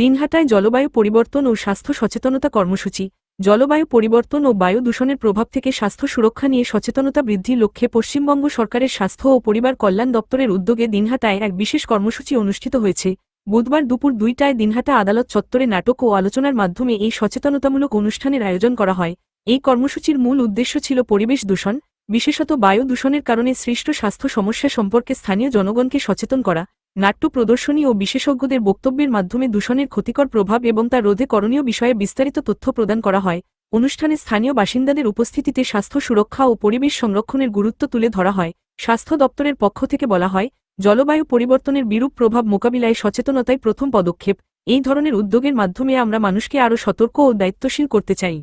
দিনহাটায় জলবায়ু পরিবর্তন ও স্বাস্থ্য সচেতনতা কর্মসূচি। জলবায়ু পরিবর্তন ও বায়ু দূষণের প্রভাব থেকে স্বাস্থ্য সুরক্ষা নিয়ে সচেতনতা বৃদ্ধির লক্ষ্যে পশ্চিমবঙ্গ সরকারের স্বাস্থ্য ও পরিবার কল্যাণ দপ্তরের উদ্যোগে দিনহাটায় এক বিশেষ কর্মসূচি অনুষ্ঠিত হয়েছে। বুধবার দুপুর দুইটায় দিনহাটা আদালত চত্বরে নাটক ও আলোচনার মাধ্যমে এই সচেতনতামূলক অনুষ্ঠানের আয়োজন করা হয়। এই কর্মসূচির মূল উদ্দেশ্য ছিল পরিবেশ দূষণ, বিশেষত বায়ু দূষণের কারণে সৃষ্ট স্বাস্থ্য সমস্যা সম্পর্কে স্থানীয় জনগণকে সচেতন করা। নাট্য প্রদর্শনী ও বিশেষজ্ঞদের বক্তব্যের মাধ্যমে দূষণের ক্ষতিকর প্রভাব এবং তা রোধে করণীয় বিষয়ে বিস্তারিত তথ্য প্রদান করা হয়। অনুষ্ঠানে স্থানীয় বাসিন্দাদের উপস্থিতিতে স্বাস্থ্য সুরক্ষা ও পরিবেশ সংরক্ষণের গুরুত্ব তুলে ধরা হয়। স্বাস্থ্য দপ্তরের পক্ষ থেকে বলা হয়, জলবায়ু পরিবর্তনের বিরূপ প্রভাব মোকাবিলায় সচেতনতাই প্রথম পদক্ষেপ। এই ধরনের উদ্যোগের মাধ্যমে আমরা মানুষকে আরও সতর্ক ও দায়িত্বশীল করতে চাই।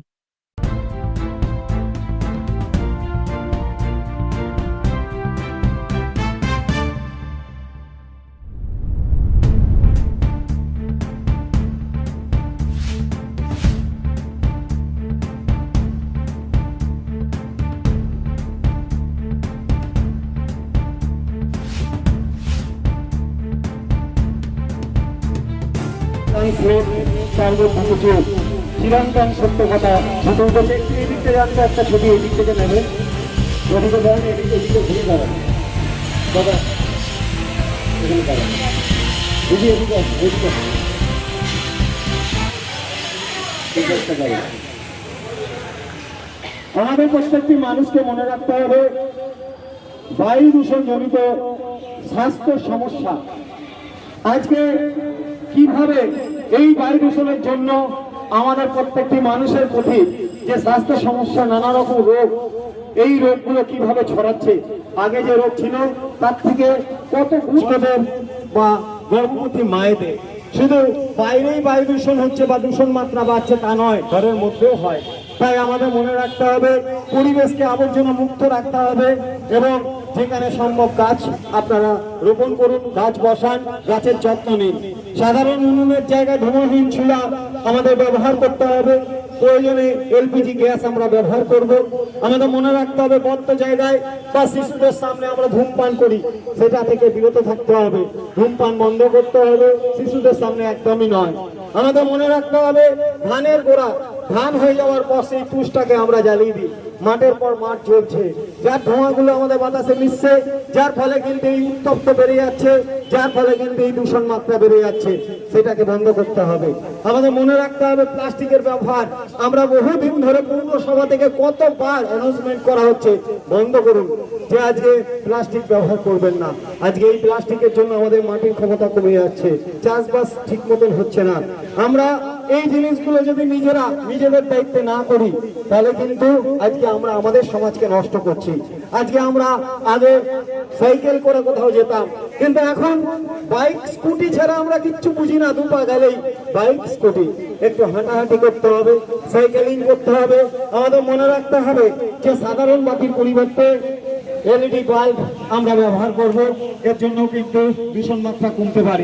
চিরন্তন সত্য কথা বলছে একটু এদিক থেকে এদিকে এদিকে এদিকে এদিকে। আমাদের প্রত্যেকটি মানুষকে মনে রাখতে হবে, বায়ু দূষণ জনিত স্বাস্থ্য সমস্যা। আজকে কীভাবে এই বায়ু দূষণের জন্য আমাদের প্রত্যেকটি মানুষের প্রতি যে স্বাস্থ্য সমস্যা, নানা রকম রোগ, এই রোগগুলো কীভাবে ছড়াচ্ছে? আগে যে রোগ ছিল, তার থেকে কত গুরুত্বদের বা গর্ভবতী মায়েদের। শুধু বাইরেই বায়ু দূষণ হচ্ছে বা দূষণ মাত্রা বাড়ছে তা নয়, ঘরের মধ্যেও হয়। তাই আমাদের মনে রাখতে হবে, পরিবেশকে আবর্জনা মুক্ত রাখতে হবে এবং যেখানে সম্ভব গাছ আপনারা রোপণ করুন, গাছ বসান, গাছের যত্ন নিন। সাধারণ উনুনের জায়গায় ধুমোহীন চুলা আমাদের ব্যবহার করতে হবে। প্রয়োজনে এলপিজি গ্যাস আমরা ব্যবহার করব। আমাদের মনে রাখতে হবে, বদ্ধ জায়গায় বা শিশুদের সামনে আমরা ধূমপান করি, সেটা থেকে বিরত থাকতে হবে। ধূমপান বন্ধ করতে হবে, শিশুদের সামনে একদমই নয়। আমাদের মনে রাখতে হবে, ধানের গোড়া, ধান হয়ে যাওয়ার পর সেই তুষটাকে আমরা জ্বালিয়ে দিই। মাঠের পর মাঠ চলছে। যার ধোঁয়াগুলো আমাদের বাতাসে মিশছে, যার ফলে কিন্তু এই উত্তপ্ত বেড়ে যাচ্ছে, যার ফলে কিন্তু এই দূষণ মাত্রা বেড়ে যাচ্ছে। সেটাকে বন্ধ করতে হবে। আমাদের মনে রাখতে হবে প্লাস্টিকের ব্যবহার। আমরা বহুদিন ধরে পৌরসভা থেকে কতবার অ্যানাউন্সমেন্ট করা হচ্ছে, বন্ধ করুন, যে আজকে প্লাস্টিক ব্যবহার করবেন না। আজকে এই প্লাস্টিকের জন্য আমাদের মাটির ক্ষমতা কমে যাচ্ছে। চাষবাস ঠিক মতন হচ্ছে না। আমরা এই জিনিসগুলো যদি নিজেরা নিজেদের দায়িত্বে না করি, তাহলে কিন্তু আজকে আমরা আমাদের সমাজকে নষ্ট করছি। আজকে আমরা আগে সাইকেল করে কোথাও যেতাম, কিন্তু এখন বাইক, স্কুটি ছাড়া আমরা কিচ্ছু বুঝি না, দুপা গেলেই বাইক, স্কুটি। একটু হাঁটাহাঁটি করতে হবে, সাইকেলিং করতে হবে, আমাদের মনে রাখতে হবে যে সাধারণ বাতির পরিবর্তে এলইডি বাল্ব আমরা ব্যবহার করব, এর জন্য কিন্তু ভীষণ মাত্রা কমতে পারে।